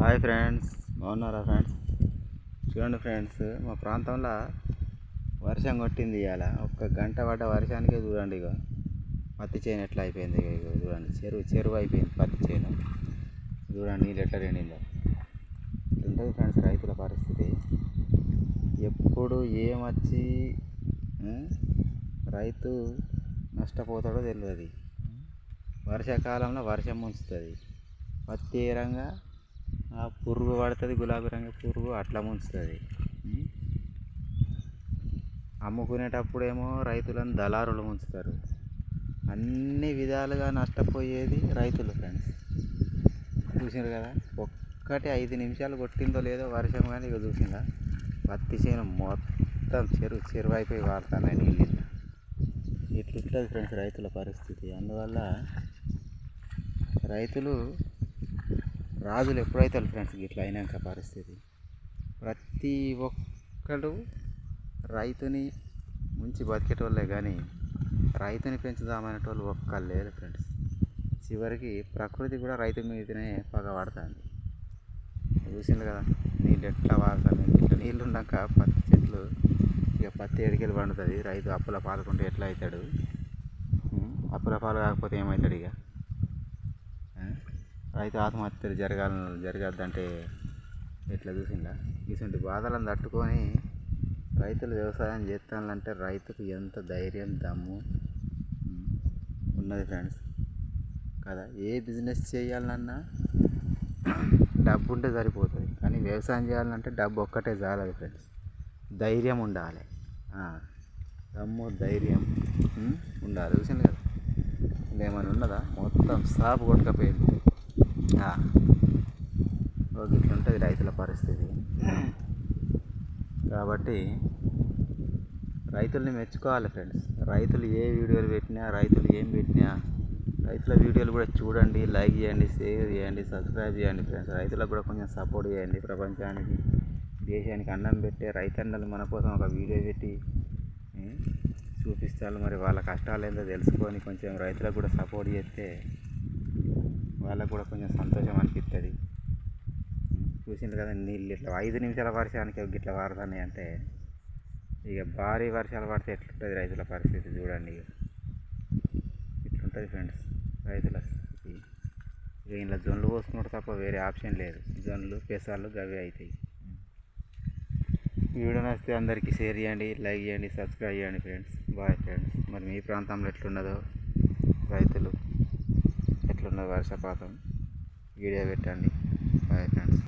Hi friends బాగున్నారా friends? చూడండి friends మా ప్రాంతంలో వర్షం కొట్టింది ఇవాళ. ఒక్క గంట పడ్డ వర్షానికే చూడండి ఇక పత్తి చేను ఎట్లా అయిపోయింది ఇక ఇగో చూడండి. చెరువు చెరువు అయిపోయింది పత్తి చేను. చూడండి నీళ్ళు ఎట్లా రెండిందో ఉంటుంది ఫ్రెండ్స్ రైతుల పరిస్థితి. ఎప్పుడు ఏమొచ్చి రైతు నష్టపోతాడో తెలియదు వర్షాకాలంలో వర్షం ముంచుతుంది. పత్తి ఏ రంగా? ఆ పురుగు పడుతుంది గులాబీ రంగు పురుగు అట్లా ముంచుతుంది. అమ్ముకునేటప్పుడేమో రైతులను దళారులు ముంచుతారు. అన్ని విధాలుగా నష్టపోయేది రైతులు ఫ్రెండ్స్. చూసినారు కదా? ఒక్కటి ఐదు నిమిషాలు కొట్టిందో లేదో వర్షం కానీ ఇక చూసిందా పత్తి చేను మొత్తం చెరువు చెరువు అయిపోయి వాడతానని నీళ్ళు ఇట్లుంటుంది ఫ్రెండ్స్ రైతుల పరిస్థితి. అందువల్ల రైతులు రాజులు ఎప్పుడైతే ఫ్రెండ్స్ ఇట్లా అయినాక పరిస్థితి. ప్రతి ఒక్కడు రైతుని ముంచి బతికేటోళ్ళే కానీ రైతుని పెంచుదామనేటోళ్ళు ఒక్క లేరు ఫ్రెండ్స్. చివరికి ప్రకృతి కూడా రైతు మీదనే పగబడుతుంది చూసింది కదా నీళ్ళు ఎట్లా వాడుతుంది? ఇట్లా నీళ్ళు ఉన్నాక పత్తి చెట్లు ఇక పత్తి ఎడికెళ్ళి పండుతుంది. రైతు అప్పుల పాలకుంటే ఎట్లా అవుతాడు అప్పుల పాలు కాకపోతే ఏమవుతాడు ఇక? రైతు ఆత్మహత్యలు జరగాల జరగద్దంటే ఎట్లా చూసిందా ఇటువంటి బాధలను తట్టుకొని రైతులు వ్యవసాయం చేస్తానంటే రైతుకు ఎంత ధైర్యం దమ్ము? ఉన్నది ఫ్రెండ్స్. కదా? ఏ బిజినెస్ చేయాలన్నా డబ్బు ఉంటే సరిపోతుంది. కానీ వ్యవసాయం చేయాలంటే డబ్బు ఒక్కటే చాలదు ఫ్రెండ్స్. ధైర్యం ఉండాలి. దమ్ము ధైర్యం ఉండాలి. చూసింది కదా? ఏమైనా ఉన్నదా? మొత్తం సాపు కొట్టుకపోయింది. ఆ. ఓ ఇట్లుంటుంది రైతుల పరిస్థితి. కాబట్టి రైతుల్ని మెచ్చుకోవాలి ఫ్రెండ్స్. రైతులు ఏ వీడియోలు పెట్టినా రైతులు ఏం పెట్టినా రైతుల వీడియోలు కూడా చూడండి లైక్ చేయండి షేర్ చేయండి సబ్స్క్రైబ్ చేయండి ఫ్రెండ్స్. రైతులకు కూడా కొంచెం సపోర్ట్ చేయండి. ప్రపంచానికి దేశానికి అన్నం పెట్టే రైతన్నలు మన కోసం ఒక వీడియో పెట్టి చూపిస్తారు. మరి వాళ్ళ కష్టాలు ఏందో తెలుసుకొని కొంచెం రైతులకు కూడా సపోర్ట్ చేస్తే వాళ్ళకు కూడా కొంచెం సంతోషం అనిపిస్తుంది చూసిండ్రు కదా నీళ్ళు ఇట్లా ఐదు నిమిషాల వర్షానికి ఒక ఇట్లా వాడుతున్నాయి అంటే ఇక భారీ వర్షాలు పడితే ఎట్లుంటుంది రైతుల పరిస్థితి చూడండి ఇక. ఇట్లుంటుంది ఫ్రెండ్స్ రైతుల స్థితి. ఇక ఇంట్లో జొన్లు పోసుకున్నట్టు తప్ప వేరే ఆప్షన్ లేదు. జొన్లు పెసాలు గవి అవుతాయి వీడియో నచ్చితే అందరికీ షేర్ చేయండి లైక్ చేయండి సబ్స్క్రైబ్ చేయండి ఫ్రెండ్స్. Bye friends. మరి మీ ప్రాంతంలో ఎట్లున్నదో వర్షపాతం వీడియో పెట్టండి. Bye friends